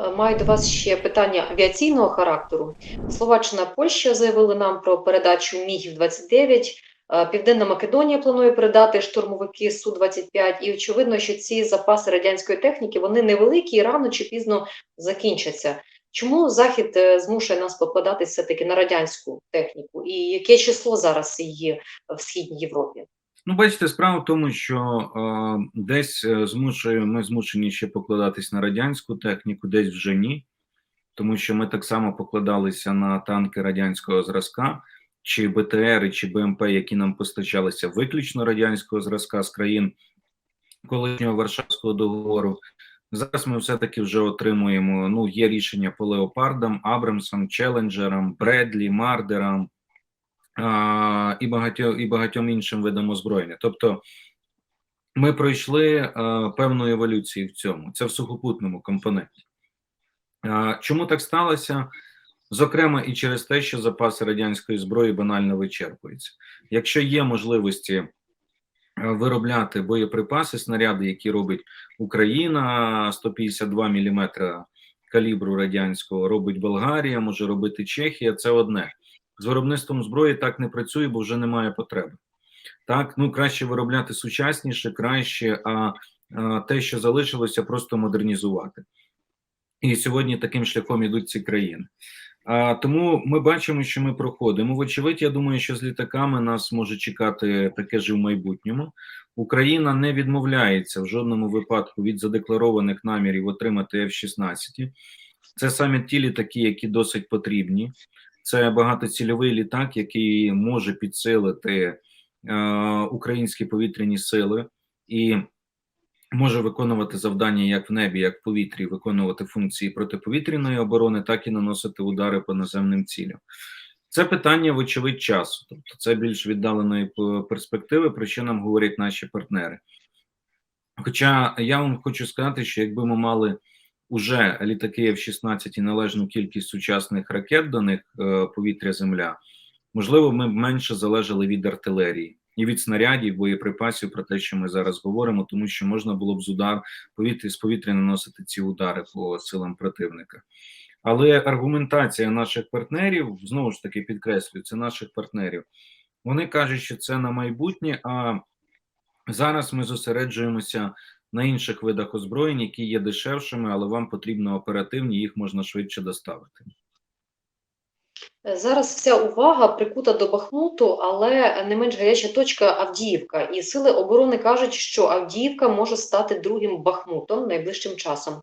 Е, Маю до вас ще питання авіаційного характеру. Словаччина, Польща заявили нам про передачу мігів 29 Е, Південна Македонія планує передати штурмовики Су-25, і очевидно, що ці запаси радянської техніки вони невеликі і рано чи пізно закінчаться. Чому Захід е, змушує нас покладатися все-таки на радянську техніку? І яке число зараз є в Східній Європі? Ну, бачите, справа в тому, що е, десь е, змушує, ми змушені ще покладатись на радянську техніку, десь вже ні, тому що ми так само покладалися на танки радянського зразка, чи БТР, чи БМП, які нам постачалися виключно радянського зразка з країн колишнього Варшавського договору. Зараз ми все-таки вже отримуємо. Ну, є рішення по леопардам, Абрамсам, Челенджерам, Бредлі, Мардерам і багатьом і багатьом іншим видам озброєння. Тобто ми пройшли певну еволюцію в цьому. Це в сухопутному компоненті. Чому так сталося? Зокрема, і через те, що запаси радянської зброї банально вичерпуються. Якщо є можливості виробляти боєприпаси, снаряди, які робить Україна, 152 мм калібру радянського, робить Болгарія, може робити Чехія, це одне. З виробництвом зброї так не працює, бо вже немає потреби. Так, ну краще виробляти сучасніше, краще, а, а те, що залишилося, просто модернізувати. І сьогодні таким шляхом ідуть ці країни. А, Тому ми бачимо, що ми проходимо. Вочевидь, я думаю, що з літаками нас може чекати таке ж в майбутньому. Україна не відмовляється в жодному випадку від задекларованих намірів отримати F-16. Це саме ті літаки, які досить потрібні. Це багатоцільовий літак, який може підсилити е, українські повітряні сили і може виконувати завдання як в небі, як в повітрі, виконувати функції протиповітряної оборони, так і наносити удари по наземним цілям. Це питання, вочевидь, часу, тобто це більш віддаленої перспективи, про що нам говорять наші партнери. Хоча я вам хочу сказати, що якби ми мали уже літаки F-16 і належну кількість сучасних ракет до них е, повітря-земля, можливо, ми б менше залежали від артилерії і від снарядів, боєприпасів про те, що ми зараз говоримо, тому що можна було б з удар повітря з повітря наносити ці удари по силам противника. Але аргументація наших партнерів знову ж таки підкреслюю, це наших партнерів. Вони кажуть, що це на майбутнє. А зараз ми зосереджуємося на інших видах озброєнь, які є дешевшими, але вам потрібно оперативні, їх можна швидше доставити. Зараз вся увага прикута до Бахмуту, але не менш гаряча точка Авдіївка. І сили оборони кажуть, що Авдіївка може стати другим Бахмутом найближчим часом.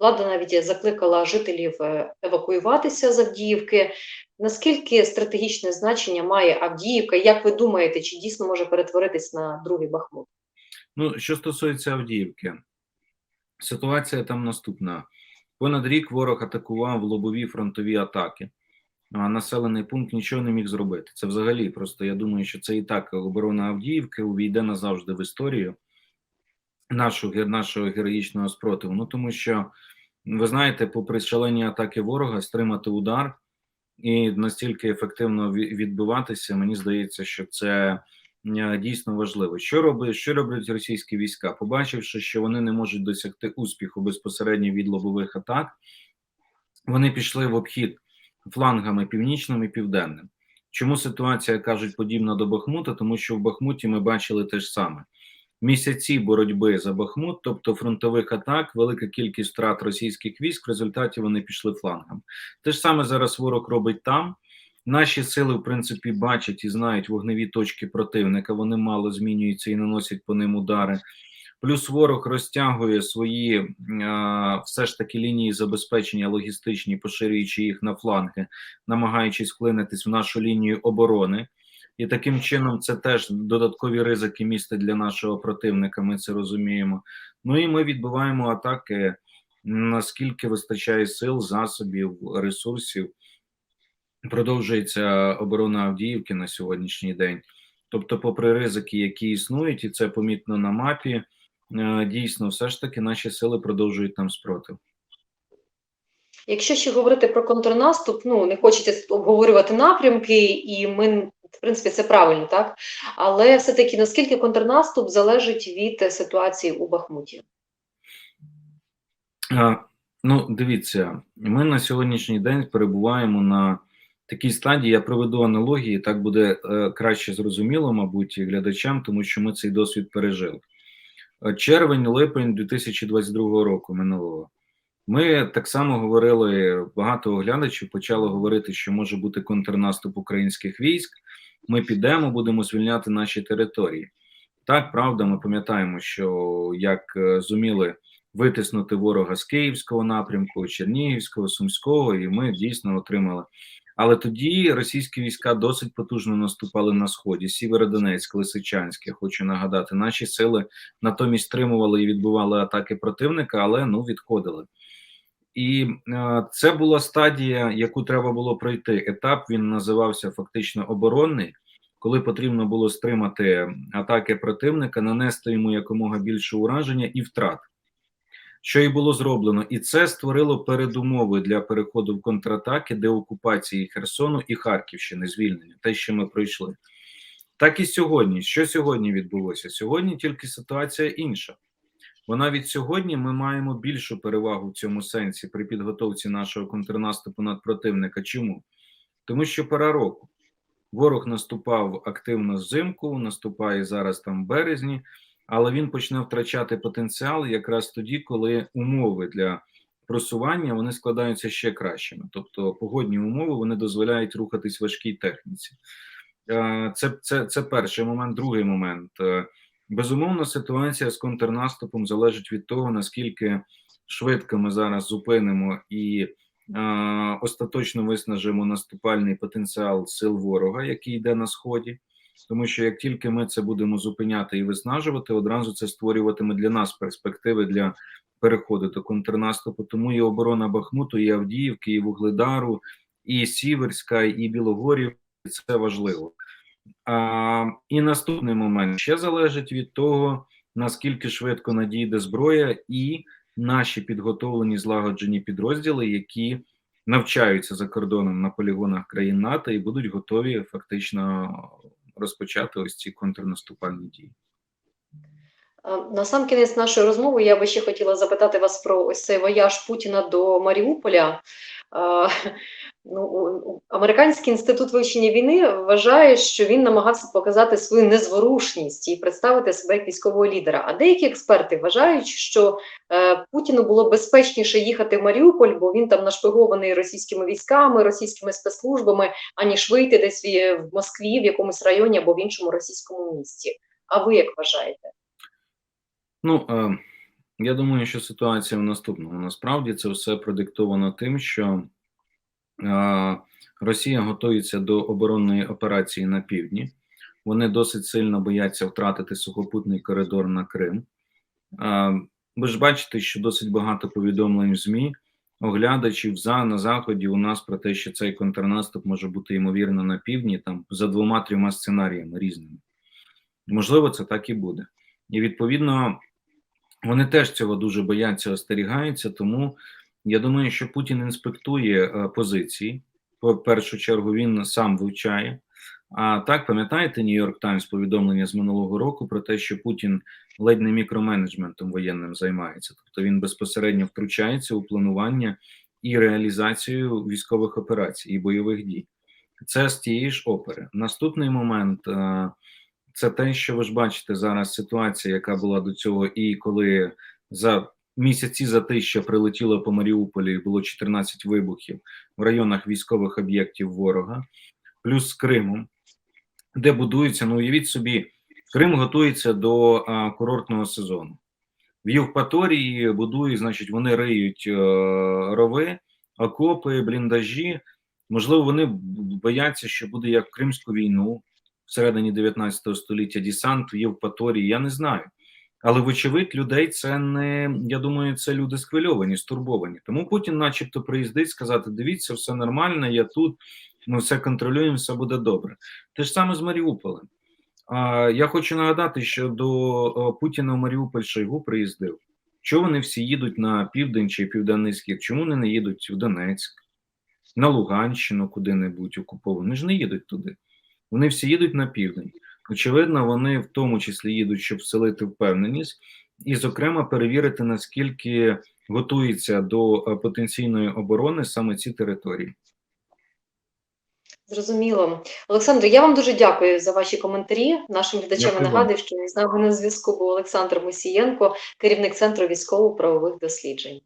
Влада навіть закликала жителів е, евакуюватися з Авдіївки. Наскільки стратегічне значення має Авдіївка? Як ви думаєте, чи дійсно може перетворитись на другий Бахмут? Ну, що стосується Авдіївки, ситуація там наступна: понад рік ворог атакував лобові фронтові атаки а населений пункт нічого не міг зробити. Це взагалі просто я думаю, що це і так оборона Авдіївки увійде назавжди в історію нашого нашого героїчного спротиву. Ну тому що ви знаєте, попри шалені атаки ворога, стримати удар і настільки ефективно відбиватися, мені здається, що це. Дійсно важливо, що робить, що роблять російські війська, побачивши, що вони не можуть досягти успіху безпосередньо від лобових атак, вони пішли в обхід флангами північним і південним. Чому ситуація кажуть подібна до Бахмута? Тому що в Бахмуті ми бачили те ж саме місяці боротьби за Бахмут, тобто фронтових атак, велика кількість втрат російських військ. В результаті вони пішли флангом. Те ж саме зараз ворог робить там. Наші сили, в принципі, бачать і знають вогневі точки противника. Вони мало змінюються і наносять по ним удари. Плюс ворог розтягує свої все ж таки лінії забезпечення логістичні, поширюючи їх на фланги, намагаючись вклинитись в нашу лінію оборони, і таким чином це теж додаткові ризики міста для нашого противника. Ми це розуміємо. Ну і ми відбуваємо атаки наскільки вистачає сил, засобів, ресурсів. Продовжується оборона Авдіївки на сьогоднішній день. Тобто, попри ризики, які існують, і це помітно на мапі. Е, дійсно, все ж таки наші сили продовжують там спротив. Якщо ще говорити про контрнаступ, ну не хочеться обговорювати напрямки, і ми, в принципі, це правильно, так? Але все-таки наскільки контрнаступ залежить від ситуації у Бахмуті? Е, Ну, дивіться, ми на сьогоднішній день перебуваємо на такій стадії. Я проведу аналогії, так буде е, краще зрозуміло, мабуть, і глядачам, тому що ми цей досвід пережили. Е, Червень, липень 2022 року минулого. Ми так само говорили, багато оглядачів почало говорити, що може бути контрнаступ українських військ. Ми підемо, будемо звільняти наші території. Так, правда, ми пам'ятаємо, що як е, зуміли витиснути ворога з Київського напрямку, Чернігівського, Сумського, і ми дійсно отримали. Але тоді російські війська досить потужно наступали на сході. Сєвєродонецьк, Лисичанськ, я хочу нагадати, наші сили натомість стримували і відбували атаки противника, але ну відходили. І е, це була стадія, яку треба було пройти. Етап він називався фактично оборонний, коли потрібно було стримати атаки противника, нанести йому якомога більше ураження і втрат. Що і було зроблено, і це створило передумови для переходу в контратаки, деокупації Херсону і Харківщини, звільнення, те, що ми пройшли. Так і сьогодні. Що сьогодні відбулося? Сьогодні тільки ситуація інша. Бо навіть сьогодні ми маємо більшу перевагу в цьому сенсі при підготовці нашого контрнаступу над противника. Чому? Тому що пора року. Ворог наступав активно взимку, наступає зараз там в березні, але він почне втрачати потенціал якраз тоді, коли умови для просування вони складаються ще кращими. Тобто погодні умови вони дозволяють рухатись важкій техніці. Е, Це, це, це перший момент. Другий момент. Е, Безумовно, ситуація з контрнаступом залежить від того, наскільки швидко ми зараз зупинимо і е, остаточно виснажимо наступальний потенціал сил ворога, який йде на сході. Тому що як тільки ми це будемо зупиняти і виснажувати, одразу це створюватиме для нас перспективи для переходу до контрнаступу. Тому і оборона Бахмуту, і Авдіївки, і Вугледару, і Сіверська, і Білогорів це важливо. А, І наступний момент ще залежить від того, наскільки швидко надійде зброя, і наші підготовлені злагоджені підрозділи, які навчаються за кордоном на полігонах країн НАТО і будуть готові фактично розпочати ось ці контрнаступальні дії. На сам кінець нашої розмови я би ще хотіла запитати вас про ось цей вояж Путіна до Маріуполя. Ну, Американський інститут вивчення війни вважає, що він намагався показати свою незворушність і представити себе як військового лідера. А деякі експерти вважають, що е, Путіну було безпечніше їхати в Маріуполь, бо він там нашпигований російськими військами, російськими спецслужбами, аніж вийти десь в Москві, в якомусь районі або в іншому російському місті. А ви як вважаєте? Ну е, я думаю, що ситуація в наступному. Насправді це все продиктовано тим, що Росія готується до оборонної операції на півдні. Вони досить сильно бояться втратити сухопутний коридор на Крим. Ви ж бачите, що досить багато повідомлень в ЗМІ, оглядачів за на заході у нас про те, що цей контрнаступ може бути ймовірно на півдні, там за двома-трьома сценаріями різними. Можливо, це так і буде. І відповідно вони теж цього дуже бояться, остерігаються. Тому я думаю, що Путін інспектує е, позиції. По першу чергу він сам вивчає. А так пам'ятаєте, Нью-Йорк Таймс повідомлення з минулого року про те, що Путін ледь не мікроменеджментом воєнним займається, тобто він безпосередньо втручається у планування і реалізацію військових операцій і бойових дій. Це з тієї ж опери. Наступний момент. е, це те, що ви ж бачите зараз ситуація, яка була до цього, і коли за місяці за те, що прилетіло по Маріуполі, було 14 вибухів в районах військових об'єктів ворога, плюс з Кримом, де будується, ну уявіть собі, Крим готується до а, курортного сезону. В Євпаторії будують, значить, вони риють е, рови, окопи, бліндажі. Можливо, вони бояться, що буде як Кримську війну всередині 19 століття десант в Євпаторії, я не знаю. Але, вочевидь, людей це не я думаю, це люди схвильовані, стурбовані. Тому Путін, начебто, приїздить сказати: дивіться, все нормально, я тут, ми все контролюємо, все буде добре. Те ж саме з Маріуполем. А, Я хочу нагадати, що до Путіна в Маріуполь Шойгу приїздив. Чому вони всі їдуть на південь чи південний схід? Чому вони не їдуть в Донецьк, на Луганщину, куди-небудь окуповану? Вони ж не їдуть туди. Вони всі їдуть на південь. Очевидно, вони в тому числі їдуть, щоб вселити впевненість, і, зокрема, перевірити наскільки готується до е, потенційної оборони саме ці території. Зрозуміло. Олександр, я вам дуже дякую за ваші коментарі. Нашим глядачам Дякую нагадую, що з нами на зв'язку був Олександр Мусієнко, керівник Центру військово-правових досліджень.